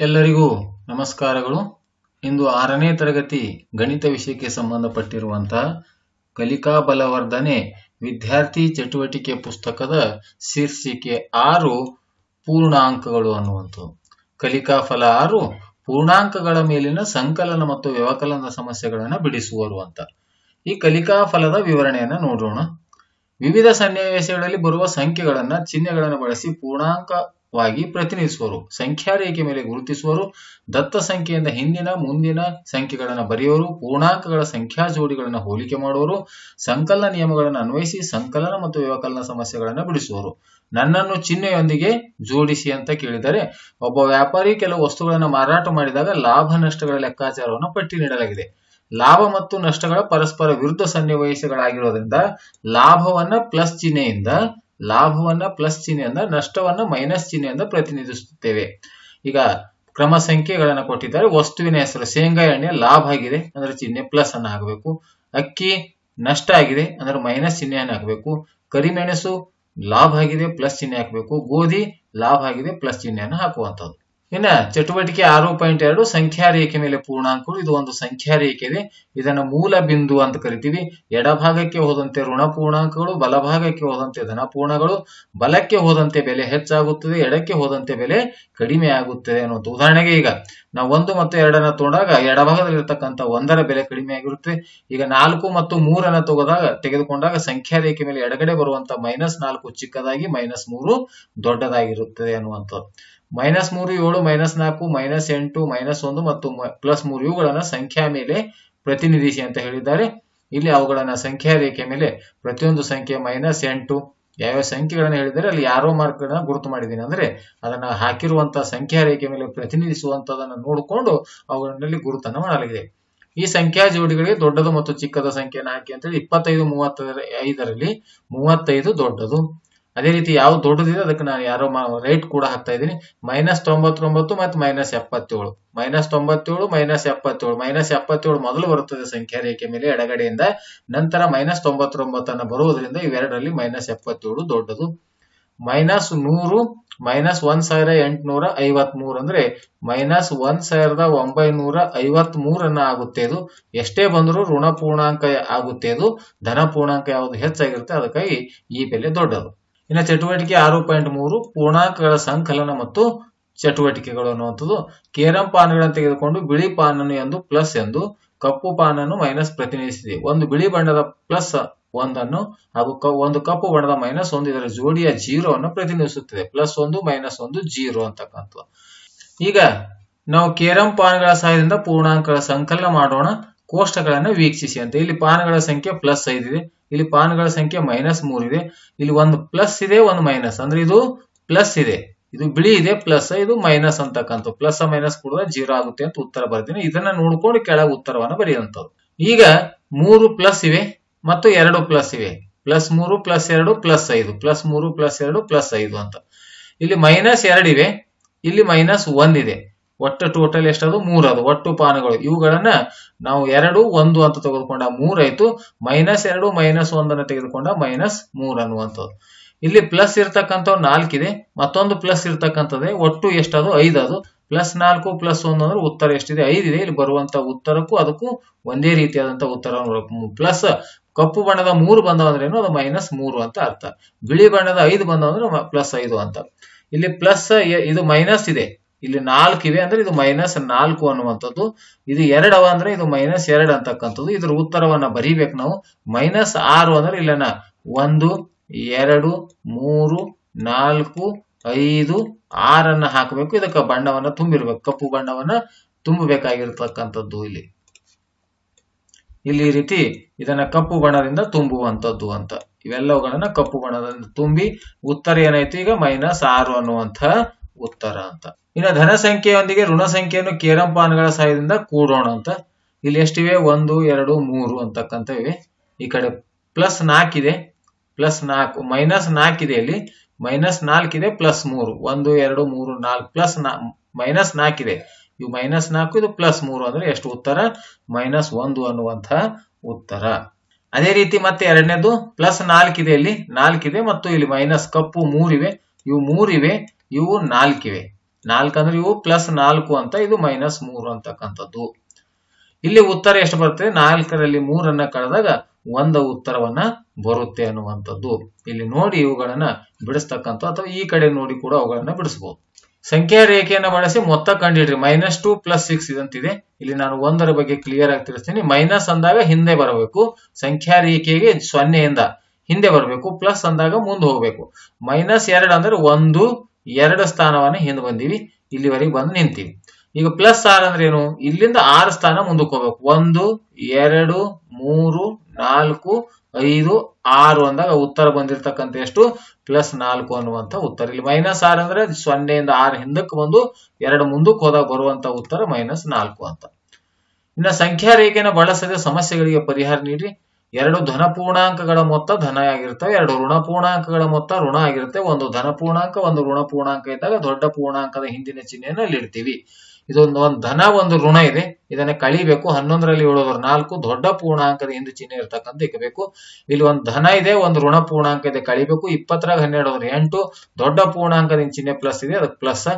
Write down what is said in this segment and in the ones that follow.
ಎಲ್ಲರಿಗೂ ನಮಸ್ಕಾರಗಳು. ಇಂದು ಆರನೇ ತರಗತಿ ಗಣಿತ ವಿಷಯಕ್ಕೆ ಸಂಬಂಧಪಟ್ಟಿರುವಂತಹ ಕಲಿಕಾ ಬಲವರ್ಧನೆ ವಿದ್ಯಾರ್ಥಿ ಚಟುವಟಿಕೆ ಪುಸ್ತಕದ ಶೀರ್ಷಿಕೆ ಆರು ಪೂರ್ಣಾಂಕಗಳು ಅನ್ನುವಂಥದ್ದು. ಕಲಿಕಾ ಫಲ ಆರು ಪೂರ್ಣಾಂಕಗಳ ಮೇಲಿನ ಸಂಕಲನ ಮತ್ತು ವ್ಯವಕಲನ ಸಮಸ್ಯೆಗಳನ್ನು ಬಿಡಿಸುವರು ಅಂತ. ಈ ಕಲಿಕಾ ಫಲದ ವಿವರಣೆಯನ್ನ ನೋಡೋಣ. ವಿವಿಧ ಸನ್ನಿವೇಶಗಳಲ್ಲಿ ಬರುವ ಸಂಖ್ಯೆಗಳನ್ನ ಚಿಹ್ನೆಗಳನ್ನು ಬಳಸಿ ಪೂರ್ಣಾಂಕವಾಗಿ ಪ್ರತಿನಿಧಿಸುವರು. ಸಂಖ್ಯಾ ರೇಖೆ ಮೇಲೆ ಗುರುತಿಸುವರು. ದತ್ತ ಸಂಖ್ಯೆಯಿಂದ ಹಿಂದಿನ, ಮುಂದಿನ ಸಂಖ್ಯೆಗಳನ್ನು ಬರೆಯುವರು. ಪೂರ್ಣಾಂಕಗಳ ಸಂಖ್ಯಾ ಜೋಡಿಗಳನ್ನು ಹೋಲಿಕೆ ಮಾಡುವರು. ಸಂಕಲನ ನಿಯಮಗಳನ್ನು ಅನ್ವಯಿಸಿ ಸಂಕಲನ ಮತ್ತು ವ್ಯವಕಲನ ಸಮಸ್ಯೆಗಳನ್ನು ಬಿಡಿಸುವರು. ನನ್ನನ್ನು ಚಿಹ್ನೆಯೊಂದಿಗೆ ಜೋಡಿಸಿ ಅಂತ ಕೇಳಿದರೆ, ಒಬ್ಬ ವ್ಯಾಪಾರಿ ಕೆಲವು ವಸ್ತುಗಳನ್ನು ಮಾರಾಟ ಮಾಡಿದಾಗ ಲಾಭ ನಷ್ಟಗಳ ಲೆಕ್ಕಾಚಾರವನ್ನು ಪಟ್ಟಿ ನೀಡಲಾಗಿದೆ. ಲಾಭ ಮತ್ತು ನಷ್ಟಗಳ ಪರಸ್ಪರ ವಿರುದ್ಧ ಸನ್ನಿವೇಶಗಳಾಗಿರೋದ್ರಿಂದ ಲಾಭವನ್ನ ಪ್ಲಸ್ ಚಿಹ್ನೆಯಿಂದ ಲಾಭವನ್ನ ಪ್ಲಸ್ ಚಿಹ್ನೆಯಿಂದ ನಷ್ಟವನ್ನ ಮೈನಸ್ ಚಿಹ್ನೆಯಿಂದ ಪ್ರತಿನಿಧಿಸುತ್ತೇವೆ. ಈಗ ಕ್ರಮ ಸಂಖ್ಯೆಗಳನ್ನ ಕೊಟ್ಟಿದ್ದಾರೆ. ವಸ್ತುವಿನ ಹೆಸರು ಶೇಂಗಾ, ಎಣ್ಣೆ, ಲಾಭ ಆಗಿದೆ ಅಂದ್ರೆ ಚಿಹ್ನೆ ಪ್ಲಸ್ ಅನ್ನ ಆಗಬೇಕು ಅಕ್ಕಿ ನಷ್ಟ ಆಗಿದೆ ಅಂದ್ರೆ ಮೈನಸ್ ಚಿಹ್ನೆಯನ್ನು ಹಾಕಬೇಕು. ಕರಿಮೆಣಸು ಲಾಭ ಆಗಿದೆ ಪ್ಲಸ್ ಚಿಹ್ನೆ ಹಾಕಬೇಕು. ಗೋಧಿ ಲಾಭ ಆಗಿದೆ ಪ್ಲಸ್ ಚಿಹ್ನೆಯನ್ನು ಹಾಕುವಂಥದ್ದು ಇನ್ನ ಚಟುವಟಿಕೆ ಆರು ಪಾಯಿಂಟ್ ಎರಡು, ಸಂಖ್ಯಾ ರೇಖೆ ಮೇಲೆ ಪೂರ್ಣಾಂಕಗಳು, ಇದು ಒಂದು ಸಂಖ್ಯಾ ರೇಖೆ ಇದೆ. ಇದನ್ನು ಮೂಲ ಬಿಂದು ಅಂತ ಕರಿತೀವಿ. ಎಡಭಾಗಕ್ಕೆ ಹೋದಂತೆ ಋಣ ಪೂರ್ಣಾಂಕಗಳು ಬಲಭಾಗಕ್ಕೆ ಹೋದಂತೆ ಧನ ಪೂರ್ಣಗಳು, ಬಲಕ್ಕೆ ಹೋದಂತೆ ಬೆಲೆ ಹೆಚ್ಚಾಗುತ್ತದೆ, ಎಡಕ್ಕೆ ಹೋದಂತೆ ಬೆಲೆ ಕಡಿಮೆ ಆಗುತ್ತದೆ ಅನ್ನೋದು ಉದಾಹರಣೆಗೆ ಈಗ ನಾವು ಒಂದು ಮತ್ತು ಎರಡನ್ನ ತಗೊಂಡಾಗ ಎಡಭಾಗದಲ್ಲಿರ್ತಕ್ಕಂಥ ಒಂದರ ಬೆಲೆ ಕಡಿಮೆ ಆಗಿರುತ್ತೆ ಈಗ ನಾಲ್ಕು ಮತ್ತು ಮೂರನ್ನ ತಗೋದಾಗ, ತೆಗೆದುಕೊಂಡಾಗ ಸಂಖ್ಯಾ ರೇಖೆ ಮೇಲೆ ಎಡಗಡೆ ಬರುವಂತ ಮೈನಸ್ ನಾಲ್ಕು ಚಿಕ್ಕದಾಗಿ ಮೈನಸ್ ಮೂರು ದೊಡ್ಡದಾಗಿರುತ್ತದೆ ಅನ್ನುವಂಥದ್ದು. ಮೈನಸ್ ಮೂರು ಏಳು, ಮೈನಸ್ ನಾಲ್ಕು, ಮೈನಸ್ ಎಂಟು, ಮೈನಸ್ ಒಂದು ಮತ್ತು ಪ್ಲಸ್ ಮೂರು ಇವುಗಳನ್ನ ಸಂಖ್ಯಾ ಮೇಲೆ ಪ್ರತಿನಿಧಿಸಿ ಅಂತ ಹೇಳಿದ್ದಾರೆ. ಇಲ್ಲಿ ಅವುಗಳನ್ನ ಸಂಖ್ಯಾ ರೇಖೆ ಮೇಲೆ ಪ್ರತಿಯೊಂದು ಸಂಖ್ಯೆ ಮೈನಸ್ ಎಂಟು ಯಾವ ಸಂಖ್ಯೆಗಳನ್ನ ಹೇಳಿದರೆ ಅಲ್ಲಿ ಯಾರೋ ಮಾರ್ಕ್ಗಳನ್ನ ಗುರುತು ಮಾಡಿದ್ದೀನಿ. ಅಂದ್ರೆ ಅದನ್ನ ಹಾಕಿರುವಂತಹ ಸಂಖ್ಯಾ ರೇಖೆ ಮೇಲೆ ಪ್ರತಿನಿಧಿಸುವಂತದನ್ನ ನೋಡಿಕೊಂಡು ಅವುಗಳಲ್ಲಿ ಗುರುತನ್ನು ಮಾಡಲಾಗಿದೆ. ಈ ಸಂಖ್ಯಾ ಜೋಡಿಗಳಿಗೆ ದೊಡ್ಡದು ಮತ್ತು ಚಿಕ್ಕದ ಸಂಖ್ಯೆಯನ್ನು ಹಾಕಿ ಅಂತ ಹೇಳಿ ಇಪ್ಪತ್ತೈದು ಮೂವತ್ತ ಐದರಲ್ಲಿ ಮೂವತ್ತೈದು ದೊಡ್ಡದು. ಅದೇ ರೀತಿ ಯಾವ್ದು ದೊಡ್ಡದಿದೆ, ಅದಕ್ಕೆ ನಾನು ಯಾರೋ ರೇಟ್ ಕೂಡ ಹಾಕ್ತಾ ಇದ್ದೀನಿ. ಮೈನಸ್ ತೊಂಬತ್ತೊಂಬತ್ತು ಮತ್ತು ಮೈನಸ್ ಎಪ್ಪತ್ತೇಳು. ಮೈನಸ್ ತೊಂಬತ್ತೇಳು ಮೈನಸ್ ಎಪ್ಪತ್ತೇಳು. ಮೈನಸ್ ಎಪ್ಪತ್ತೇಳು ಮೊದಲು ಬರುತ್ತದೆ ಸಂಖ್ಯಾ ರೇಖೆ ಮೇಲೆ ಎಡಗಡೆಯಿಂದ. ನಂತರ ಮೈನಸ್ ತೊಂಬತ್ತೊಂಬತ್ತನ್ನು ಬರುವುದರಿಂದ ಇವೆರಡರಲ್ಲಿ ಮೈನಸ್ ಎಪ್ಪತ್ತೇಳು ದೊಡ್ಡದು. ಮೈನಸ್ ನೂರು ಮೈನಸ್ ಒಂದ್ ಸಾವಿರ ಎಂಟುನೂರ ಐವತ್ ಮೂರು ಅಂದ್ರೆ ಮೈನಸ್ ಒಂದ್ ಸಾವಿರದ ಒಂಬೈನೂರ ಐವತ್ ಮೂರನ್ನ ಆಗುತ್ತೆ ಇದು ಎಷ್ಟೇ ಬಂದರೂ ಋಣ ಪೂರ್ಣಾಂಕ ಆಗುತ್ತೆ ಅದು. ಧನ ಪೂರ್ಣಾಂಕ ಯಾವುದು ಹೆಚ್ಚಾಗಿರುತ್ತೆ, ಅದಕ್ಕಾಗಿ ಈ ಬೆಲೆ ದೊಡ್ಡದು. ಇನ್ನು ಚಟುವಟಿಕೆ ಆರು ಪಾಯಿಂಟ್ ಮೂರು, ಪೂರ್ಣಾಂಕಗಳ ಸಂಕಲನ ಮತ್ತು ಚಟುವಟಿಕೆಗಳು ಅನ್ನುವಂಥದ್ದು. ಕೇರಂ ಪಾನ್ಗಳನ್ನು ತೆಗೆದುಕೊಂಡು ಬಿಳಿ ಪಾನನ್ನು ಎಂದು ಪ್ಲಸ್ ಎಂದು, ಕಪ್ಪು ಪಾನನ್ನು ಮೈನಸ್ ಪ್ರತಿನಿಧಿಸಿದೆ. ಒಂದು ಬಿಳಿ ಬಣ್ಣದ ಪ್ಲಸ್ ಒಂದನ್ನು ಹಾಗೂ ಒಂದು ಕಪ್ಪು ಬಣ್ಣದ ಮೈನಸ್ ಒಂದು ಇದರ ಜೋಡಿಯ ಜೀರೋ ಅನ್ನು ಪ್ರತಿನಿಧಿಸುತ್ತದೆ. ಪ್ಲಸ್ ಒಂದು, ಮೈನಸ್ ಒಂದು, ಜೀರೋ ಅಂತಕ್ಕಂಥದ್ದು. ಈಗ ನಾವು ಕೇರಂ ಪಾನ್ಗಳ ಸಹಾಯದಿಂದ ಪೂರ್ಣಾಂಕಗಳ ಸಂಕಲನ ಮಾಡೋಣ. ಕೋಷ್ಟಗಳನ್ನು ವೀಕ್ಷಿಸಿ ಅಂತ. ಇಲ್ಲಿ ಪಾನಗಳ ಸಂಖ್ಯೆ ಪ್ಲಸ್ ಐದಿದೆ ಇಲ್ಲಿ ಪಾನ್ಗಳ ಸಂಖ್ಯೆ ಮೈನಸ್ ಇದೆ. ಇಲ್ಲಿ ಒಂದು ಪ್ಲಸ್ ಇದೆ, ಒಂದು ಮೈನಸ್ ಅಂದ್ರೆ ಇದು ಪ್ಲಸ್ ಇದೆ. ಇದು ಬಿಳಿ ಇದೆ ಪ್ಲಸ್ ಇದು ಮೈನಸ್ ಅಂತಕ್ಕಂಥ ಪ್ಲಸ್ ಮೈನಸ್ ಕೂಡ ಜೀರೋ ಆಗುತ್ತೆ ಅಂತ ಉತ್ತರ ಬರ್ತೀನಿ ಇದನ್ನ ನೋಡ್ಕೊಂಡು ಕೆಳಗೆ ಉತ್ತರವನ್ನು ಬರೆಯುವಂಥದ್ದು. ಈಗ ಮೂರು ಪ್ಲಸ್ ಇವೆ ಮತ್ತು ಎರಡು ಪ್ಲಸ್ ಇವೆ. ಪ್ಲಸ್ ಮೂರು ಪ್ಲಸ್ ಎರಡು ಪ್ಲಸ್ ಐದು. ಪ್ಲಸ್ ಮೂರು ಪ್ಲಸ್ ಎರಡು ಪ್ಲಸ್ ಐದು ಅಂತ. ಇಲ್ಲಿ ಮೈನಸ್ ಎರಡು ಇವೆ. ಇಲ್ಲಿ ಮೈನಸ್ ಒಂದಿದೆ. ಒಟ್ಟು ಟೋಟಲ್ ಎಷ್ಟದು? ಮೂರದು. ಒಟ್ಟು ಪಾನಗಳು. ಇವುಗಳನ್ನ ನಾವು ಎರಡು, ಒಂದು ಅಂತ ತೆಗೆದುಕೊಂಡ ಮೂರಾಯ್ತು. ಮೈನಸ್ ಎರಡು ಮೈನಸ್ ಒಂದನ್ನು ತೆಗೆದುಕೊಂಡ ಮೈನಸ್ ಮೂರ್ ಅನ್ನುವಂಥದ್ದು. ಇಲ್ಲಿ ಪ್ಲಸ್ ಇರ್ತಕ್ಕಂಥವು ನಾಲ್ಕಿದೆ. ಮತ್ತೊಂದು ಪ್ಲಸ್ ಇರ್ತಕ್ಕಂಥದ್ದೇ ಒಟ್ಟು ಎಷ್ಟದು? ಅದು ಪ್ಲಸ್ ನಾಲ್ಕು ಪ್ಲಸ್ ಒಂದು ಅಂದ್ರೆ ಉತ್ತರ ಎಷ್ಟಿದೆ? ಇದೆ ಇಲ್ಲಿ ಬರುವಂತ ಉತ್ತರಕ್ಕೂ ಅದಕ್ಕೂ ಒಂದೇ ರೀತಿಯಾದಂತ ಉತ್ತರ ಪ್ಲಸ್ ಕಪ್ಪು ಬಣ್ಣದ ಮೂರು ಬಂದವ ಅಂದ್ರೆ ಏನು? ಅದು ಮೈನಸ್ ಮೂರು ಅಂತ ಅರ್ಥ. ಬಿಳಿ ಬಣ್ಣದ ಐದು ಬಂದವ ಅಂದ್ರೆ ಪ್ಲಸ್ ಐದು ಅಂತ. ಇಲ್ಲಿ ಪ್ಲಸ್ ಇದು ಮೈನಸ್ ಇದೆ. ಇಲ್ಲಿ ನಾಲ್ಕು ಇವೆ ಅಂದ್ರೆ ಇದು ಮೈನಸ್ ನಾಲ್ಕು ಅನ್ನುವಂಥದ್ದು. ಇದು ಎರಡವ ಅಂದ್ರೆ ಇದು ಮೈನಸ್ ಎರಡು ಅಂತಕ್ಕಂಥದ್ದು. ಇದ್ರ ಉತ್ತರವನ್ನ ಬರೀಬೇಕು ನಾವು. ಮೈನಸ್ ಆರು ಅಂದ್ರೆ ಇಲ್ಲನ? ಒಂದು, ಎರಡು, ಮೂರು, ನಾಲ್ಕು, ಐದು, ಆರನ್ನ ಹಾಕಬೇಕು. ಇದಕ್ಕೆ ಬಣ್ಣವನ್ನ ತುಂಬಿರ್ಬೇಕು. ಕಪ್ಪು ಬಣ್ಣವನ್ನ ತುಂಬಬೇಕಾಗಿರ್ತಕ್ಕಂಥದ್ದು ಇಲ್ಲಿ. ಇಲ್ಲಿ ಈ ರೀತಿ ಇದನ್ನ ಕಪ್ಪು ಬಣ್ಣದಿಂದ ತುಂಬುವಂಥದ್ದು ಅಂತ. ಇವೆಲ್ಲವುಗಳನ್ನ ಕಪ್ಪು ಬಣ್ಣದಿಂದ ತುಂಬಿ ಉತ್ತರ ಏನಾಯ್ತು ಈಗ? ಮೈನಸ್ ಆರು ಅನ್ನುವಂಥ ಉತ್ತರ ಅಂತ. ಇನ್ನು ಧನ ಸಂಖ್ಯೆಯೊಂದಿಗೆ ಋಣ ಸಂಖ್ಯೆಯನ್ನು ಕೇರಂ ಪಾನ್ಗಳ ಸಹಾಯದಿಂದ ಕೂಡೋಣ ಅಂತ. ಇಲ್ಲಿ ಎಷ್ಟಿವೆ? ಒಂದು, ಎರಡು, ಮೂರು ಅಂತಕ್ಕಂಥ ಇವೆ ಈ ಕಡೆ ಪ್ಲಸ್ ನಾಲ್ಕಿದೆ ಪ್ಲಸ್ ನಾಲ್ಕು, ಮೈನಸ್ ನಾಲ್ಕಿದೆ ಇಲ್ಲಿ. ಮೈನಸ್ ನಾಲ್ಕಿದೆ ಪ್ಲಸ್ ಮೂರು. ಒಂದು, ಎರಡು, ಮೂರು, ನಾಲ್ಕು, ಪ್ಲಸ್ ನಾ, ಮೈನಸ್ ನಾಲ್ಕಿದೆ ಇವು ಮೈನಸ್ ನಾಲ್ಕು, ಇದು ಪ್ಲಸ್ ಮೂರು ಅಂದ್ರೆ ಎಷ್ಟು ಉತ್ತರ? ಮೈನಸ್ ಒಂದು ಅನ್ನುವಂತಹ ಉತ್ತರ. ಅದೇ ರೀತಿ ಮತ್ತೆ ಎರಡನೇದು, ಪ್ಲಸ್ ನಾಲ್ಕಿದೆ ಇಲ್ಲಿ. ನಾಲ್ಕಿದೆ ಮತ್ತು ಇಲ್ಲಿ ಮೈನಸ್ ಕಪ್ಪು ಮೂರಿವೆ. ಇವು ಮೂರಿವೆ. ಇವು ನಾಲ್ಕಿವೆ. ನಾಲ್ಕು ಅಂದ್ರೆ ಇವು ಪ್ಲಸ್ ನಾಲ್ಕು ಅಂತ, ಇದು ಮೈನಸ್ ಮೂರು ಅಂತಕ್ಕಂಥದ್ದು. ಇಲ್ಲಿ ಉತ್ತರ ಎಷ್ಟು ಬರುತ್ತೆ? ನಾಲ್ಕರಲ್ಲಿ ಮೂರನ್ನ ಕಳೆದಾಗ ಒಂದ ಉತ್ತರವನ್ನ ಬರುತ್ತೆ ಅನ್ನುವಂಥದ್ದು. ಇಲ್ಲಿ ನೋಡಿ ಇವುಗಳನ್ನ ಬಿಡಿಸ್ತಕ್ಕಂಥ, ಅಥವಾ ಈ ಕಡೆ ನೋಡಿ ಕೂಡ ಅವುಗಳನ್ನ ಬಿಡಿಸಬಹುದು ಸಂಖ್ಯಾ ರೇಖೆಯನ್ನು ಬಳಸಿ ಮೊತ್ತ ಕಂಡಿಡ್ರಿ ಮೈನಸ್ ಟು ಪ್ಲಸ್ ಸಿಕ್ಸ್ ಇದಂತಿದೆ. ಇಲ್ಲಿ ನಾನು ಒಂದರ ಬಗ್ಗೆ ಕ್ಲಿಯರ್ ಆಗಿ ತಿಳಿಸ್ತೀನಿ. ಮೈನಸ್ ಅಂದಾಗ ಹಿಂದೆ ಬರಬೇಕು. ಸಂಖ್ಯಾ ರೇಖೆಗೆ ಸೊನ್ನೆಯಿಂದ ಹಿಂದೆ ಬರಬೇಕು. ಪ್ಲಸ್ ಅಂದಾಗ ಮುಂದೆ ಹೋಗಬೇಕು. ಮೈನಸ್ ಎರಡು ಅಂದ್ರೆ ಒಂದು ಎರಡು ಸ್ಥಾನವನ್ನ ಹಿಂದೆ ಬಂದೀವಿ, ಇಲ್ಲಿವರೆಗೆ ಬಂದು ನಿಂತೀವಿ. ಈಗ ಪ್ಲಸ್ ಆರ್ ಅಂದ್ರೆ ಏನು? ಇಲ್ಲಿಂದ ಆರು ಸ್ಥಾನ ಮುಂದಕ್ಕೆ ಹೋಗ್ಬೇಕು. ಒಂದು, ಎರಡು, ಮೂರು, ನಾಲ್ಕು, ಐದು, ಆರು ಅಂದಾಗ ಉತ್ತರ ಬಂದಿರತಕ್ಕಂತ ಎಷ್ಟು ಪ್ಲಸ್ ನಾಲ್ಕು ಅನ್ನುವಂತ ಉತ್ತರ. ಇಲ್ಲಿ ಮೈನಸ್ ಆರ್ ಅಂದ್ರೆ ಸೊನ್ನೆಯಿಂದ ಆರು ಹಿಂದಕ್ಕೆ ಬಂದು ಎರಡು ಮುಂದಕ್ಕೆ ಹೋದಾಗ ಬರುವಂತ ಉತ್ತರ ಮೈನಸ್ ನಾಲ್ಕು ಅಂತ. ಇನ್ನ ಸಂಖ್ಯಾ ರೇಖೆಯನ್ನು ಬಳಸದೆ ಸಮಸ್ಯೆಗಳಿಗೆ ಪರಿಹಾರ ನೀಡಿ ಎರಡು ಧನ ಪೂರ್ಣಾಂಕಗಳ ಮೊತ್ತ ಧನ ಆಗಿರ್ತವೆ. ಎರಡು ಋಣ ಪೂರ್ಣಾಂಕಗಳ ಮೊತ್ತ ಋಣ ಆಗಿರುತ್ತೆ. ಒಂದು ಧನ ಪೂರ್ಣಾಂಕ, ಒಂದು ಋಣ ಪೂರ್ಣಾಂಕ ಇದ್ದಾಗ ದೊಡ್ಡ ಪೂರ್ಣಾಂಕದ ಹಿಂದಿನ ಚಿಹ್ನೆಯನ್ನು ಅಲ್ಲಿ ಇಡ್ತೀವಿ ಇದೊಂದು ಒಂದು ಧನ, ಒಂದು ಋಣ ಇದೆ. ಇದನ್ನ ಕಳಿಬೇಕು. ಹನ್ನೊಂದರಲ್ಲಿ ಏಳೋದ್ರ ನಾಲ್ಕು, ದೊಡ್ಡ ಪೂರ್ಣಾಂಕದ ಹಿಂದೆ ಚಿಹ್ನೆ ಇರ್ತಕ್ಕಂಥ ಇಕ್ಕಬೇಕು ಇಲ್ಲಿ ಒಂದು ಧನ ಇದೆ, ಒಂದು ಋಣ ಪೂರ್ಣಾಂಕ ಇದೆ, ಕಳಿಬೇಕು. ಇಪ್ಪತ್ತರಾಗ ಹನ್ನೆರಡು ಹೋದ್ರೆ ಎಂಟು, ದೊಡ್ಡ ಪೂರ್ಣಾಂಕದ ಚಿಹ್ನೆ ಪ್ಲಸ್ ಇದೆ. ಅದಕ್ಕೆ ಪ್ಲಸ್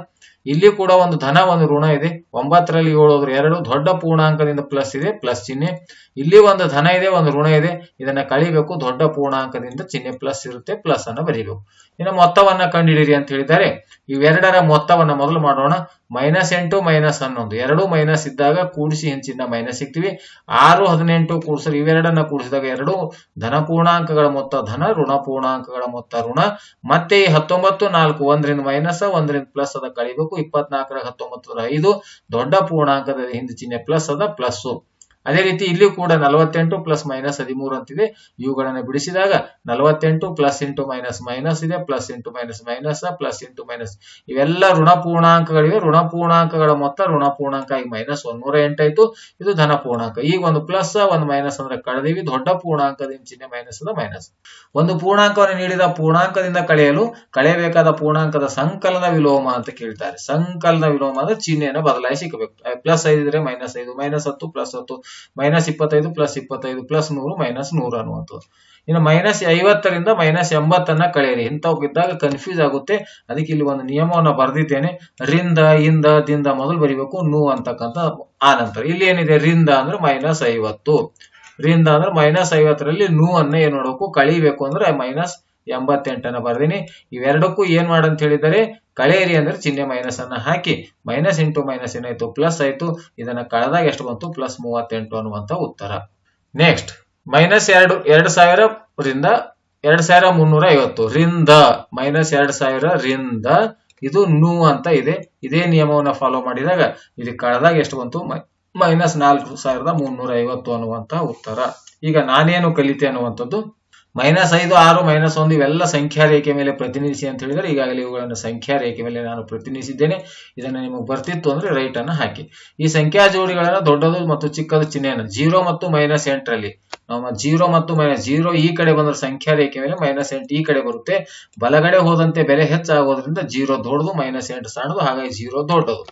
ಇಲ್ಲಿ ಕೂಡ ಒಂದು ಧನ, ಒಂದು ಋಣ ಇದೆ. ಒಂಬತ್ತರಲ್ಲಿ ಏಳು ಹೋದ್ರೆ ಎರಡು, ದೊಡ್ಡ ಪೂರ್ಣಾಂಕದಿಂದ ಪ್ಲಸ್ ಇದೆ ಪ್ಲಸ್ ಚಿಹ್ನೆ. ಇಲ್ಲಿ ಒಂದು ಧನ ಇದೆ, ಒಂದು ಋಣ ಇದೆ. ಇದನ್ನ ಕಳಿಬೇಕು, ದೊಡ್ಡ ಪೂರ್ಣಾಂಕದಿಂದ ಚಿಹ್ನೆ ಪ್ಲಸ್ ಇರುತ್ತೆ ಪ್ಲಸ್ ಅನ್ನ ಬರೀಬೇಕು. ಇನ್ನು ಮೊತ್ತವನ್ನ ಕಂಡುಹಿಡಿಯಿರಿ ಅಂತ ಹೇಳಿದ್ದಾರೆ. ಇವೆರಡರ ಮೊತ್ತವನ್ನ ಮೊದಲು ಮಾಡೋಣ. ಮೈನಸ್ ಎಂಟು ಮೈನಸ್ ಹನ್ನೊಂದು. ಎರಡು ಮೈನಸ್ ಇದ್ದಾಗ ಕೂಡಿಸಿ ಹಿಂಚಿನ ಮೈನಸ್ ಸಿಗ್ತೀವಿ. ಆರು, ಹದಿನೆಂಟು ಕೂಡಿಸಿದ್ರೆ ಇವೆರಡನ್ನ ಕೂಡಿಸಿದಾಗ ಎರಡು. ಧನ ಪೂರ್ಣಾಂಕಗಳ ಮೊತ್ತ ಧನ, ಋಣ ಪೂರ್ಣಾಂಕಗಳ ಮೊತ್ತ ಋಣ. ಮತ್ತೆ ಈ ಹತ್ತೊಂಬತ್ತು, ನಾಲ್ಕು ಒಂದರಿಂದ ಮೈನಸ್ ಒಂದರಿಂದ ಪ್ಲಸ್ ಅದ ಕಳಿಬೇಕು. ಇಪ್ಪತ್ನಾಲ್ಕರ ಹತ್ತೊಂಬತ್ತರ ಐದು ದೊಡ್ಡ ಪೂರ್ಣಾಂಕದ ಹಿಂದೆ ಚಿಹ್ನೆ. ಪ್ಲಸ್ ಅದ ಪ್ಲಸ್ ಅದೇ ರೀತಿ ಇಲ್ಲಿ ಕೂಡ ನಲವತ್ತೆಂಟು ಪ್ಲಸ್ ಮೈನಸ್ ಹದಿಮೂರು ಅಂತಿದೆ. ಇವುಗಳನ್ನು ಬಿಡಿಸಿದಾಗ ನಲವತ್ತೆಂಟು ಪ್ಲಸ್ ಇಂಟು ಮೈನಸ್ ಮೈನಸ್ ಇದೆ plus into minus minus plus into minus ಇವೆಲ್ಲ ಋಣ ಪೂರ್ಣಾಂಕಗಳಿವೆ. ಋಣ ಪೂರ್ಣಾಂಕಗಳ ಮೊತ್ತ ಋಣ ಪೂರ್ಣಾಂಕ ಈಗ ಮೈನಸ್ ಒಂದೂರ ಎಂಟಾಯ್ತು ಇದು ಧನ ಪೂರ್ಣಾಂಕ. ಈಗ ಒಂದು ಪ್ಲಸ್ ಒಂದು ಮೈನಸ್ ಅಂದ್ರೆ ಕಳೆದಿವಿ. ದೊಡ್ಡ ಪೂರ್ಣಾಂಕದಿಂದ ಚಿಹ್ನೆ ಮೈನಸ್ ಅಂದ್ರೆ ಮೈನಸ್ ಒಂದು ಪೂರ್ಣಾಂಕವನ್ನು ನೀಡಿದ ಪೂರ್ಣಾಂಕದಿಂದ ಕಳೆಯಲು ಕಳೆಯಬೇಕಾದ ಪೂರ್ಣಾಂಕದ ಸಂಕಲನ ವಿಲೋಮ ಅಂತ ಕೇಳ್ತಾರೆ. ಸಂಕಲನ ವಿಲೋಮ ಅಂದ್ರೆ ಚಿಹ್ನೆಯನ್ನು ಬದಲಾಯಿಸಿ ಸಿಕ್ಕಬೇಕು ಪ್ಲಸ್ ಐದು ಇದ್ರೆ ಮೈನಸ್ ಐದು ಮೈನಸ್ ಹತ್ತು ಪ್ಲಸ್ ಹತ್ತು. ಮೈನಸ್ ಇಪ್ಪತ್ತೈದು ಪ್ಲಸ್ ಇಪ್ಪತ್ತೈದು ಪ್ಲಸ್ ನೂರು ಮೈನಸ್ ನೂರ ಅನ್ನುವಂಥದ್ದು. ಇನ್ನು ಮೈನಸ್ ಐವತ್ತರಿಂದ ಮೈನಸ್ ಎಂಬತ್ತನ್ನ ಕಳೆಯಿರಿ. ಇದ್ದಾಗ ಕನ್ಫ್ಯೂಸ್ ಆಗುತ್ತೆ. ಅದಕ್ಕೆ ಇಲ್ಲಿ ಒಂದು ನಿಯಮವನ್ನು ಬರೆದಿದ್ದೇನೆ. ರಿಂದ, ಇಂದ, ದಿಂದ ಮೊದಲು ಬರಿಬೇಕು. ನೂ ಅಂತಕ್ಕಂಥ ಆ ನಂತರ ಇಲ್ಲಿ ಏನಿದೆ? ರಿಂದ ಅಂದ್ರೆ ಮೈನಸ್ ಐವತ್ತು. ರಿಂದ ಅಂದ್ರೆ ಮೈನಸ್ ಐವತ್ತರಲ್ಲಿ ನೂ ಅನ್ನ ಏನ್ ನೋಡಬೇಕು ಕಳಿಬೇಕು ಅಂದ್ರೆ ಮೈನಸ್ ಎಂಬತ್ತೆಂಟನ್ನ ಬರ್ದೀನಿ. ಇವೆರಡಕ್ಕೂ ಏನ್ ಮಾಡಂತ ಹೇಳಿದರೆ ಕಳೆಯಿರಿ ಅಂದ್ರೆ ಚಿಹ್ನೆ ಮೈನಸ್ ಅನ್ನ ಹಾಕಿ ಮೈನಸ್ ಇಂಟು ಮೈನಸ್ ಏನಾಯ್ತು? ಪ್ಲಸ್ ಆಯ್ತು. ಇದನ್ನ ಕಳೆದಾಗ ಎಷ್ಟು ಬಂತು? ಪ್ಲಸ್ ಮೂವತ್ತೆಂಟು ಅನ್ನುವಂತ ಉತ್ತರ. ನೆಕ್ಸ್ಟ್ ಮೈನಸ್ ಎರಡು ಎರಡು ಸಾವಿರದಿಂದ ಎರಡ್ ಸಾವಿರ ಮುನ್ನೂರ ಐವತ್ತು. ರಿಂದ ಮೈನಸ್ ಎರಡ್ ಸಾವಿರ ರಿಂದ ಇದು ನು ಅಂತ ಇದೆ. ಇದೇ ನಿಯಮವನ್ನ ಫಾಲೋ ಮಾಡಿದಾಗ ಇಲ್ಲಿ ಕಳೆದಾಗ ಎಷ್ಟು ಬಂತು? ಮೈನಸ್ ನಾಲ್ಕು ಸಾವಿರದ ಮುನ್ನೂರ ಐವತ್ತು ಅನ್ನುವಂತ ಉತ್ತರ. ಈಗ ನಾನೇನು ಕಲಿತೆ ಅನ್ನುವಂಥದ್ದು? ಮೈನಸ್ ಐದು, ಆರು, ಮೈನಸ್ ಒಂದು ಇವೆಲ್ಲ ಸಂಖ್ಯಾ ರೇಖೆ ಮೇಲೆ ಪ್ರತಿನಿಧಿಸಿ ಅಂತ ಹೇಳಿದರೆ ಈಗಾಗಲೇ ಇವುಗಳನ್ನು ಸಂಖ್ಯಾ ರೇಖೆ ಮೇಲೆ ನಾನು ಪ್ರತಿನಿಧಿಸಿದ್ದೇನೆ. ಇದನ್ನು ನಿಮಗೆ ಬರ್ತಿತ್ತು ಅಂದ್ರೆ ರೈಟ್ ಅನ್ನು ಹಾಕಿ. ಈ ಸಂಖ್ಯಾ ಜೋಡಿಗಳನ್ನು ದೊಡ್ಡದು ಮತ್ತು ಚಿಕ್ಕದು ಚಿಹ್ನೆಯನ್ನು ಜೀರೋ ಮತ್ತು ಮೈನಸ್ ಎಂಟರಲ್ಲಿ. ನಮ್ಮ ಜೀರೋ ಮತ್ತು ಮೈನಸ್ ಜೀರೋ ಈ ಕಡೆ ಬಂದ್ರೆ ಸಂಖ್ಯಾ ರೇಖೆ ಮೇಲೆ ಮೈನಸ್ ಎಂಟು ಈ ಕಡೆ ಬರುತ್ತೆ. ಬಲಗಡೆ ಹೋದಂತೆ ಬೆಲೆ ಹೆಚ್ಚಾಗೋದ್ರಿಂದ ಜೀರೋ ದೊಡ್ಡದು, ಮೈನಸ್ ಎಂಟು ಸಣ್ಣದು, ಹಾಗಾಗಿ ಜೀರೋ ದೊಡ್ಡದು.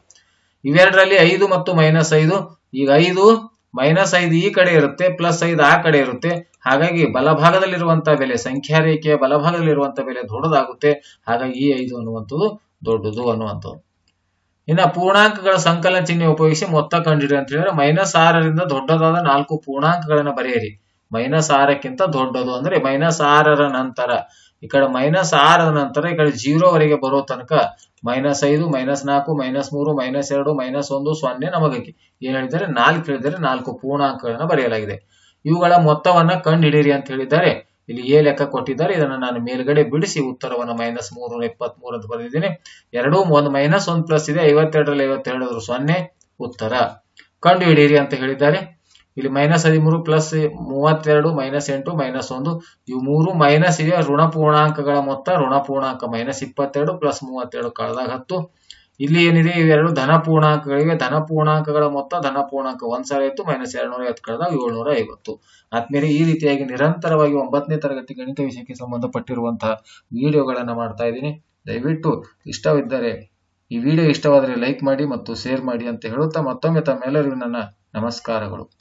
ಇವೆರಡರಲ್ಲಿ ಐದು ಮತ್ತು ಮೈನಸ್ ಐದು. ಈಗ ಐದು ಮೈನಸ್ ಐದು ಈ ಕಡೆ ಇರುತ್ತೆ, ಪ್ಲಸ್ ಐದು ಆ ಕಡೆ ಇರುತ್ತೆ. ಹಾಗಾಗಿ ಬಲಭಾಗದಲ್ಲಿರುವಂತಹ ಬೆಲೆ, ಸಂಖ್ಯಾ ರೇಖೆಯ ಬಲಭಾಗದಲ್ಲಿರುವಂತಹ ಬೆಲೆ ದೊಡ್ಡದಾಗುತ್ತೆ. ಹಾಗಾಗಿ ಈ ಐದು ಅನ್ನುವಂಥದ್ದು ದೊಡ್ಡದು ಅನ್ನುವಂಥದ್ದು. ಇನ್ನ ಪೂರ್ಣಾಂಕಗಳ ಸಂಕಲನ ಚಿಹ್ನೆ ಉಪಯೋಗಿಸಿ ಮೊತ್ತ ಕಂಡಿಡಿ ಅಂತ ಹೇಳಿದ್ರೆ ಮೈನಸ್ ಆರರಿಂದ ದೊಡ್ಡದಾದ ನಾಲ್ಕು ಪೂರ್ಣಾಂಕಗಳನ್ನ ಬರೆಯಿರಿ. ಮೈನಸ್ ಆರಕ್ಕಿಂತ ದೊಡ್ಡದು ಅಂದ್ರೆ ಮೈನಸ್ ಆರರ ನಂತರ. ಈ ಕಡೆ ಮೈನಸ್ ಆರರ ನಂತರ ಈ ಕಡೆ ಜೀರೋ ವರೆಗೆ ಬರೋ ತನಕ ಮೈನಸ್ ಐದು ಮೈನಸ್ ನಾಲ್ಕು ಮೈನಸ್ ಮೂರು ಮೈನಸ್ ಎರಡು ಮೈನಸ್ ಒಂದು ಸೊನ್ನೆ ನಮಗಕ್ಕೆ. ಏನ್ ಹೇಳಿದ್ದಾರೆ? ನಾಲ್ಕು ಹೇಳಿದರೆ ನಾಲ್ಕು ಪೂರ್ಣಾಂಕಗಳನ್ನ ಬರೆಯಲಾಗಿದೆ. ಇವುಗಳ ಮೊತ್ತವನ್ನ ಕಂಡು ಹಿಡೀರಿ ಅಂತ ಹೇಳಿದ್ದಾರೆ. ಇಲ್ಲಿ ಎ ಲೆಕ್ಕ ಕೊಟ್ಟಿದ್ದಾರೆ. ಇದನ್ನ ನಾನು ಮೇಲ್ಗಡೆ ಬಿಡಿಸಿ ಉತ್ತರವನ್ನ ಮೈನಸ್ ಮೂರು ಇಪ್ಪತ್ತ್ ಮೂರು ಅಂತ ಬರೆದಿದ್ದೀನಿ. ಎರಡು ಒಂದು ಮೈನಸ್ ಒಂದು ಪ್ಲಸ್ ಇದೆ. ಐವತ್ತೆರಡರಲ್ಲಿ ಐವತ್ತೆರಡರ ಸೊನ್ನೆ ಉತ್ತರ. ಕಂಡು ಹಿಡೀರಿ ಅಂತ ಹೇಳಿದ್ದಾರೆ. ಇಲ್ಲಿ ಮೈನಸ್ ಹದಿಮೂರು ಪ್ಲಸ್ ಮೂವತ್ತೆರಡು ಮೈನಸ್ ಎಂಟು ಮೈನಸ್ ಒಂದು. ಇವು ಮೂರು ಮೈನಸ್ ಇವೆ. ಋಣ ಪೂರ್ಣಾಂಕಗಳ ಮೊತ್ತ, ಋಣ ಪೂರ್ಣಾಂಕ ಮೈನಸ್ ಇಪ್ಪತ್ತೆರಡು ಪ್ಲಸ್ ಮೂವತ್ತೆರಡು ಕಳೆದಾಗ ಹತ್ತು. ಇಲ್ಲಿ ಏನಿದೆ? ಇವೆರಡು ಧನ ಪೂರ್ಣಾಂಕಗಳಿವೆ. ಧನ ಪೂರ್ಣಾಂಕಗಳ ಮೊತ್ತ, ಧನ ಪೂರ್ಣಾಂಕ ಒಂದ್ ಸಾವಿರ ಇತ್ತು ಮೈನಸ್ ಎರಡ್ನೂರ ಐವತ್ತು ಕಳೆದಾಗ ಏಳ್ನೂರ ಐವತ್ತು. ಆದ್ಮೇಲೆ ಈ ರೀತಿಯಾಗಿ ನಿರಂತರವಾಗಿ ಒಂಬತ್ತನೇ ತರಗತಿ ಗಣಿತ ವಿಷಯಕ್ಕೆ ಸಂಬಂಧಪಟ್ಟಿರುವಂತಹ ವಿಡಿಯೋಗಳನ್ನು ಮಾಡ್ತಾ ಇದ್ದೀನಿ. ದಯವಿಟ್ಟು ಇಷ್ಟವಿದ್ದರೆ ಈ ವಿಡಿಯೋ ಇಷ್ಟವಾದರೆ ಲೈಕ್ ಮಾಡಿ ಮತ್ತು ಶೇರ್ ಮಾಡಿ ಅಂತ ಹೇಳುತ್ತಾ ಮತ್ತೊಮ್ಮೆ ತಮ್ಮೆಲ್ಲರಿಗೂ ನನ್ನ ನಮಸ್ಕಾರಗಳು.